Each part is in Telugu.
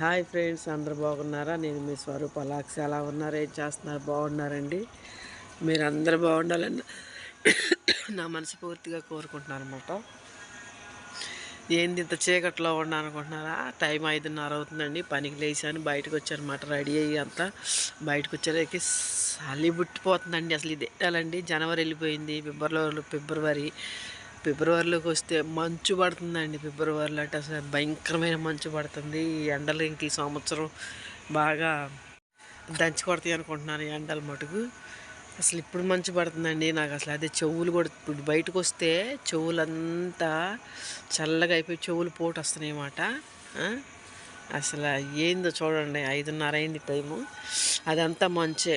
హాయ్ ఫ్రెండ్స్ అందరు బాగున్నారా? నేను మీ స్వరూప అలాక్స్ ఎలా ఉన్నారు? ఏం చేస్తున్నారు? బాగున్నారండి? మీరు అందరు బాగుండాలని నా మనస్ఫూర్తిగా కోరుకుంటున్నాను అనమాట ఏంది ఇంత చీకట్లో ఉన్నాను అనుకుంటున్నారా టైం ఐదున్నర అవుతుందండి. పనికి లేచాను బయటకు వచ్చానమాట రెడీ అయ్యి అంతా బయటకు వచ్చేసరికి చలి పుట్టిపోతుందండి అసలు. ఇది ఎట్టాలండి జనవరి వెళ్ళిపోయింది ఫిబ్రవరి ఫిబ్రవరి ఫిబ్రవరిలోకి వస్తే మంచు పడుతుందండి ఫిబ్రవరిలో అంటే అసలు భయంకరమైన మంచు పడుతుంది. ఈ ఎండలు ఇంక ఈ సంవత్సరం బాగా దంచి కొడతాయి అనుకుంటున్నాను ఈ ఎండలు మటుకు. అసలు ఇప్పుడు మంచు పడుతుందండి. నాకు అసలు అదే చెవులు కూడా ఇప్పుడు బయటకు వస్తే చెవులంతా చల్లగా అయిపోయి చెవులు పోటు వస్తున్నాయి అన్నమాట. అసలు ఏందో చూడండి ఐదున్నర అయింది టైము. అదంతా మంచే.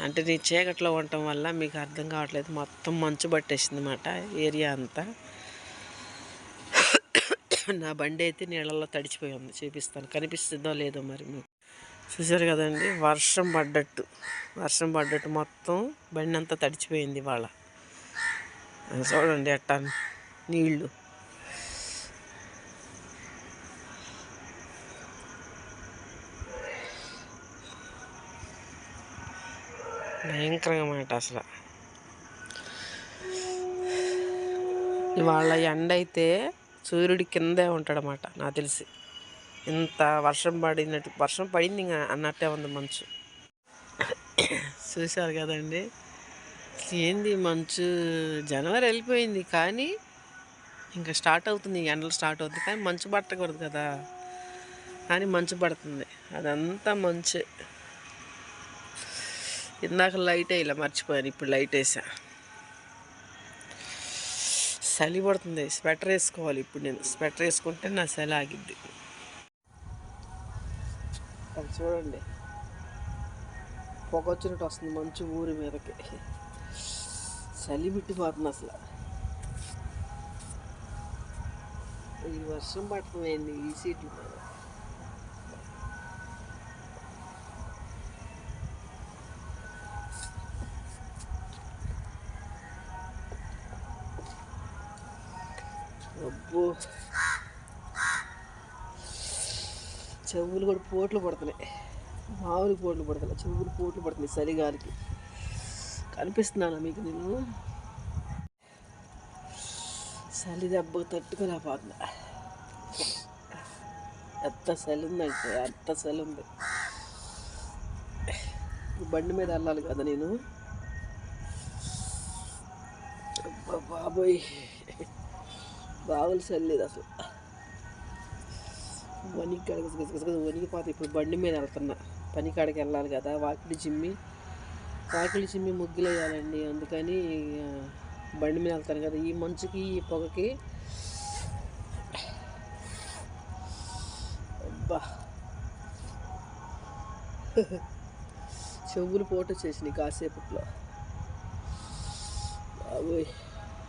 అంటే నీ చీకట్లో ఉండటం వల్ల మీకు అర్థం కావట్లేదు. మొత్తం మంచు పట్టేసింది అన్నమాట ఏరియా అంతా. నా బండి అయితే నీళ్ళల్లో తడిచిపోయి ఉంది. చూపిస్తాను. కనిపిస్తుందో లేదో మరి మీకు. చూసారు కదండి? వర్షం పడ్డట్టు. వర్షం పడ్డట్టు మొత్తం బండి అంతా తడిచిపోయింది వాళ్ళ చూడండి అట్టా నీళ్ళు. భయంకరంగా మాట అసలు. ఇవాళ ఎండ అయితే సూర్యుడి కిందే ఉంటాడనమాట నాకు తెలిసి. ఇంత వర్షం పడినట్టు వర్షం పడింది ఇంకా అన్నట్టే ఉంది మంచు. చూశారు కదండి. ఏంది మంచు? జనవరి వెళ్ళిపోయింది కానీ ఇంకా స్టార్ట్ అవుతుంది ఎండలు స్టార్ట్ అవుతుంది కానీ మంచు పట్టకూడదు కదా. కానీ మంచు పడుతుంది. అదంతా మంచు. ఇందాక లైట్ ఇలా మర్చిపోయాను ఇప్పుడు లైట్ వేసా. చలి పడుతుంది స్వెటర్ వేసుకోవాలి ఇప్పుడు నేను. స్వెటర్ వేసుకుంటే నా చలి ఆగిద్ది. అది చూడండి. పొగ వచ్చినట్టు వస్తుంది మంచి ఊరి మీదకి. చలి బిట్టిపోతుంది అసలు. ఈ వర్షం పడుతుంది ఈ సీట్లు మీద అబ్బో. చెవులు కూడా పోట్లు పడుతున్నాయి. మామూలు పోట్లు పడుతున్నాయి. చెవులు పోట్లు పడుతున్నాయి చలిగాలికి. కనిపిస్తున్నాను మీకు నేను? చలి దెబ్బ తట్టుకోలేకపోతున్నా. ఎంత చలి ఉందంటే ఎంత చలి ఉంది. బండి మీద వెళ్ళాలి కదా నేను. బాబోయ్. బాగులు చల్లేదు అసలు. వణికి కాడికి వణికిపోతే ఇప్పుడు బండి మీద వెళ్తున్నా. పని కాడికి వెళ్ళాలి కదా వాకిలి చిమ్మి వాకిలి చిమ్మి ముగ్గులు వేయాలండి. అందుకని బండి మీద వెళ్తాను కదా. ఈ మంచుకి ఈ పొగకి. అబ్బా. చెవులు పోటు చేసినాయి కాసేపట్లో. బాబోయ్.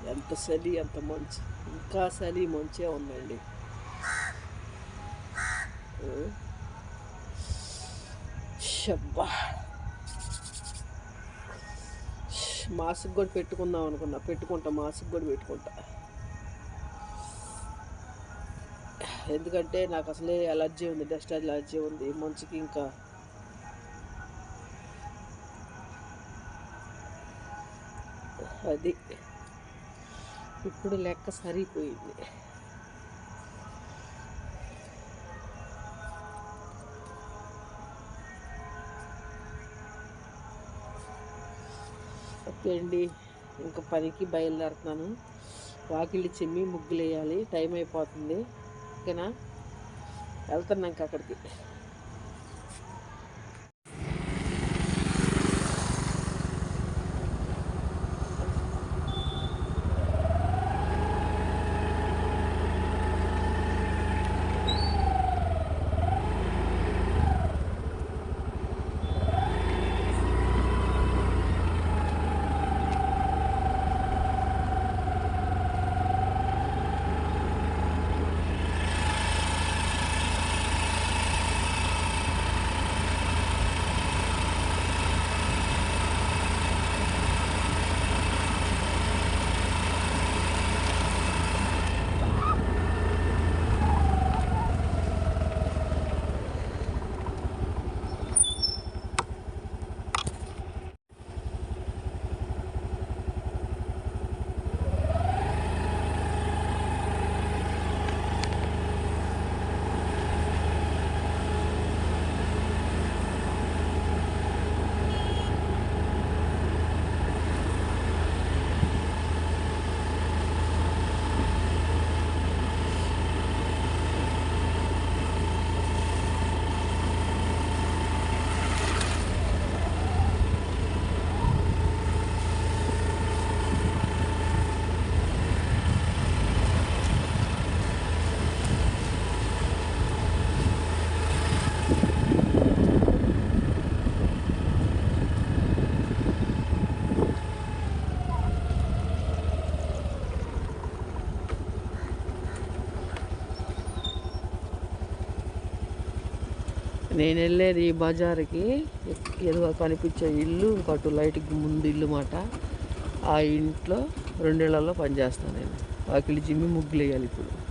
ఎంత చలి ఎంత మంచు ఇంకా చలి మంచే ఉందండి. షబ్బా. మాస్క్ కూడా పెట్టుకుందాం అనుకున్నా. పెట్టుకుంటా మాస్క్ కూడా పెట్టుకుంటా. ఎందుకంటే నాకు అసలే అలర్జీ ఉంది డస్ట్ అలర్జీ ఉంది మంచుకి ఇంకా. అది. ఇప్పుడు లెక్క సరిపోయింది. ఓకే అండి ఇంకా పనికి బయలుదేరుతున్నాను. వాకిలి చిమ్మి ముగ్గులు వేయాలి టైం అయిపోతుంది. ఓకేనా? వెళ్తున్నాం అక్కడికి. నేను వెళ్ళేది ఈ బజార్కి. ఏదో కనిపించే ఇల్లు ఇంకటు లైట్కి ముందు ఇల్లు మాట. ఆ ఇంట్లో రెండేళ్ళలో పనిచేస్తాను నేను. వాకిలి జిమ్మి ముగ్గులు వేయాలి ఇప్పుడు.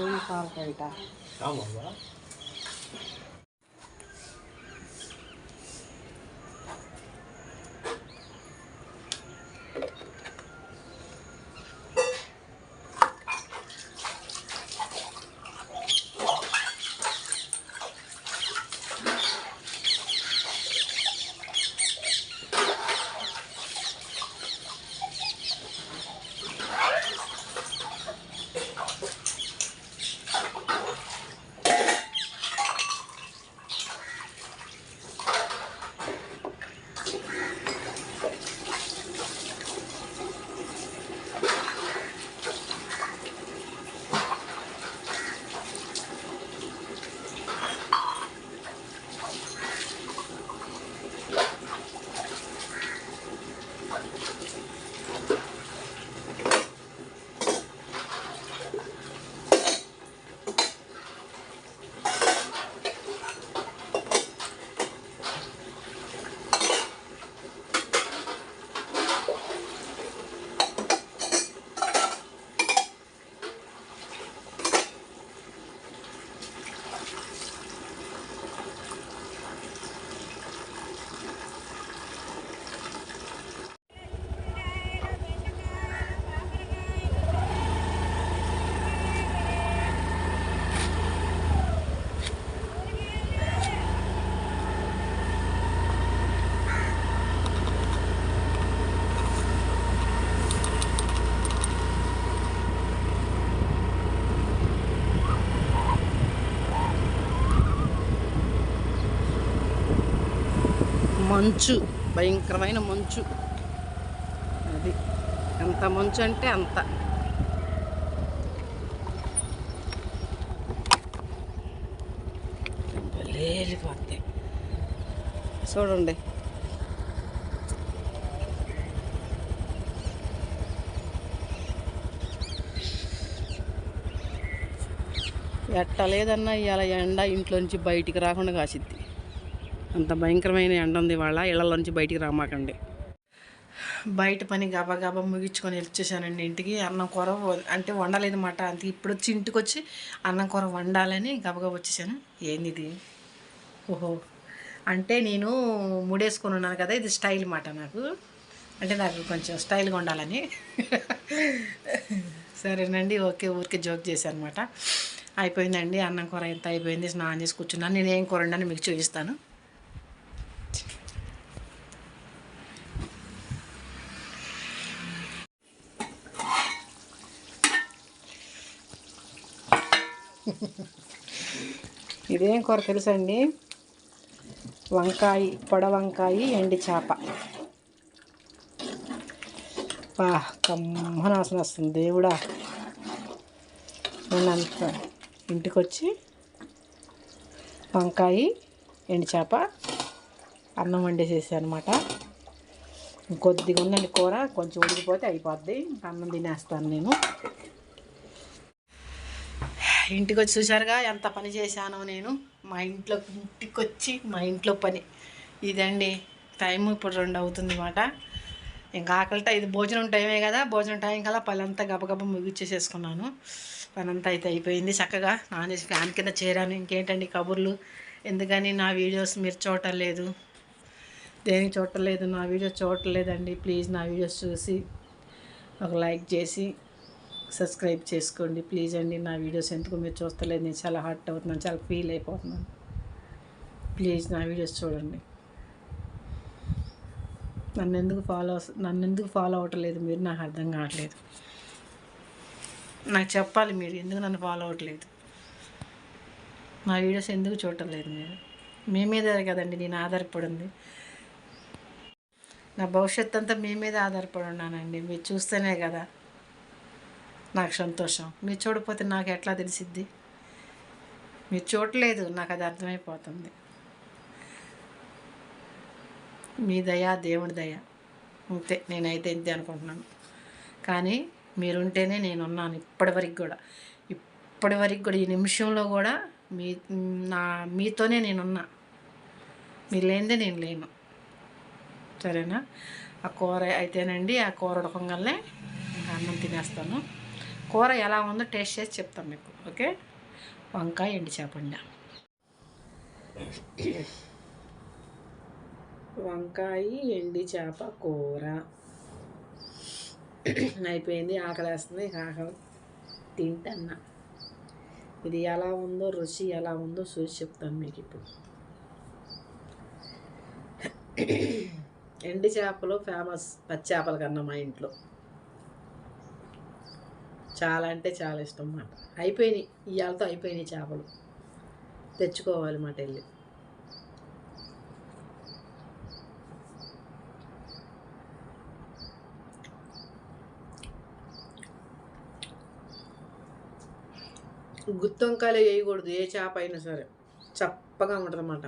कोई काम करता। काम होगा। మంచు భయంకరమైన మంచు. అది ఎంత మంచు అంటే అంత. వెళ్ళిపోతాయి చూడండి. ఎట్ట లేదన్నా ఇవాళ ఎండ ఇంట్లోంచి బయటికి రాకుండా కాసిద్ది. అంత భయంకరమైన ఎండ ఉంది వాళ్ళ ఇళ్ళలోంచి బయటికి రామాకండి. బయట పని గబగబా ముగించుకొని వచ్చేసానండి ఇంటికి. అన్నం కూర అంటే వండలేదు మాట. అంతే ఇప్పుడు వచ్చి ఇంటికి వచ్చి అన్నం కూర వండాలని గబగబా వచ్చేసాను. ఏంది ఇది? ఓహో. అంటే నేను ముడేసుకొని ఉన్నాను కదా ఇది స్టైల్ మాట నాకు. అంటే నాకు కొంచెం స్టైల్గా ఉండాలని. సరేనండి ఓకే ఊరికే జోక్ చేశాను అనమాట అయిపోయిందండి అన్నం కూర ఎంత అయిపోయింది స్నానం చేసి కూర్చున్నాను. నేను ఏం కూర ఉండని మీకు చూపిస్తాను. ఇదేం కూర తెలుసండి? వంకాయ పొడ వంకాయి ఎండి చేప. బా కమ్మన వస్తుంది దేవుడా. నేనంత ఇంటికి వచ్చి వంకాయ ఎండి చేప అన్నం వండేసేసి అనమాట కొద్దిగా ఉందండి కూర కొంచెం ఉడికిపోతే అయిపోద్ది. ఇంకా అన్నం తినేస్తాను నేను. ఇంటికి వచ్చి చూసారుగా ఎంత పని చేశానో నేను. మా ఇంట్లో ఇంటికి వచ్చి మా ఇంట్లో పని. ఇదండి టైం ఇప్పుడు రెండు అవుతుంది అన్నమాట ఇంకా ఆకలితో ఇది భోజనం టైమే కదా. భోజనం టైం కల్లా పనంతా గబగబ ముగిచ్చేసేసుకున్నాను. పనంతా అయితే అయిపోయింది చక్కగా. నాన్ చేసి ఫ్యాన్ కింద చేరాను. ఇంకేంటండి కబుర్లు? ఎందుకని నా వీడియోస్ మీరు చూడటం లేదు దేనికి చూడలేదు నా వీడియోస్ చూడటం లేదండి ప్లీజ్ నా వీడియోస్ చూసి ఒక లైక్ చేసి సబ్స్క్రైబ్ చేసుకోండి. ప్లీజ్ అండి నా వీడియోస్ ఎందుకు మీరు చూస్తలేదు? నేను చాలా హర్ట్ అవుతున్నాను చాలా ఫీల్ అయిపోతున్నాను. ప్లీజ్ నా వీడియోస్ చూడండి. నన్ను ఎందుకు ఫాలో నన్ను ఎందుకు ఫాలో అవ్వట్లేదు మీరు? నాకు అర్థం కావట్లేదు. నాకు చెప్పాలి మీరు ఎందుకు నన్ను ఫాలో అవ్వట్లేదు నా వీడియోస్ ఎందుకు చూడట్లేదు మీరు? మీ మీద కదండి నేను ఆధారపడింది. నా భవిష్యత్ అంతా మీ మీద ఆధారపడి ఉన్నానండి. మీరు చూస్తేనే కదా. నాకు సంతోషం. మీరు చూడపోతే నాకు ఎట్లా తెలిసిద్ది? మీరు చూడలేదు నాకు అది అర్థమైపోతుంది. మీ దయ దేవుడి దయ. అంతే నేనైతే ఇంతే అనుకుంటున్నాను. కానీ మీరుంటేనే నేను ఉన్నాను ఇప్పటివరకు కూడా. ఇప్పటివరకు కూడా ఈ నిమిషంలో కూడా మీ నా మీతోనే నేనున్నా. మీరు లేనిదే నేను లేను. సరేనా? ఆ కూర అయితేనండి ఆ కూర ఉడకంగానే అన్నం తినేస్తాను. కూర ఎలా ఉందో టేస్ట్ చేసి చెప్తాం మీకు ఓకే? వంకాయ ఎండి చేపండి వంకాయ ఎండి చేప కూర. అయిపోయింది ఆకలేస్తుంది ఆకలి. తింటన్నా. ఇది ఎలా ఉందో రుచి ఎలా ఉందో చూసి చెప్తాను మీకు ఇప్పుడు. ఎండి చేపలు ఫేమస్ పచ్చి చేపల కన్నా మా ఇంట్లో. చాలా అంటే చాలా ఇష్టం అన్నమాట. అయిపోయినాయి. ఇవాళతో అయిపోయినాయి చేపలు. తెచ్చుకోవాలి మాట వెళ్ళి గుత్తొంకాయలు వేయకూడదు. ఏ చేప అయినా సరే. చప్పగా ఉంటుంది అన్నమాట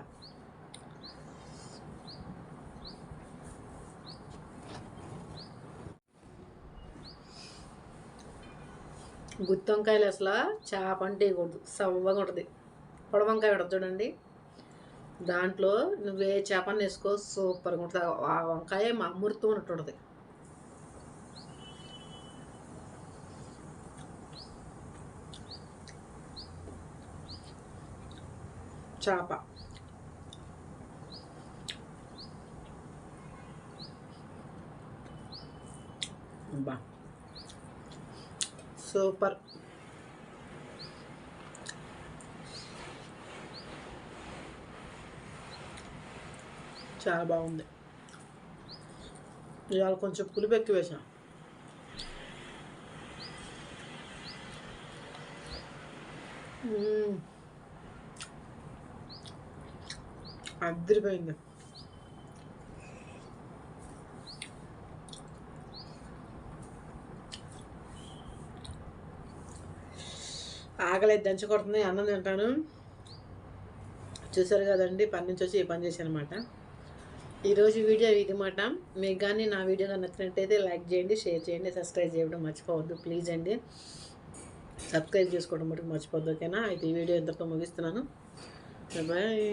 గుత్తి వంకాయలు అసలు చేప అంటే వేయకూడదు సవ్వగా ఉంటుంది. పొడవంకాయ ఉంటుంది చూడండి. దాంట్లో నువ్వే ఏ చేపని వేసుకో సూపర్గా ఉంటుంది. ఆ వంకాయ మా అమృతం ఉన్నట్టు ఉంటుంది. చేప. బా సూపర్. చాలా బాగుంది. ఇవాళ కొంచెం పులుపు ఎక్కువ వేసాం. అద్దరిపోయింది ఆకలి దంచుకొడుతుంది అన్నం తింటాను. చూసారు కదండి పని నుంచి వచ్చి ఈ పని చేశాను అనమాట ఈరోజు వీడియో ఇది మాట. మీకు కానీ నా వీడియో నచ్చినట్టయితే లైక్ చేయండి షేర్ చేయండి సబ్స్క్రైబ్ చేయడం మర్చిపోవద్దు ప్లీజ్ అండి. సబ్స్క్రైబ్ చేసుకోవడం మటుకు మర్చిపోవద్దు ఓకేనా? అయితే ఈ వీడియో ఇంతతో ముగిస్తున్నాను. బాయ్.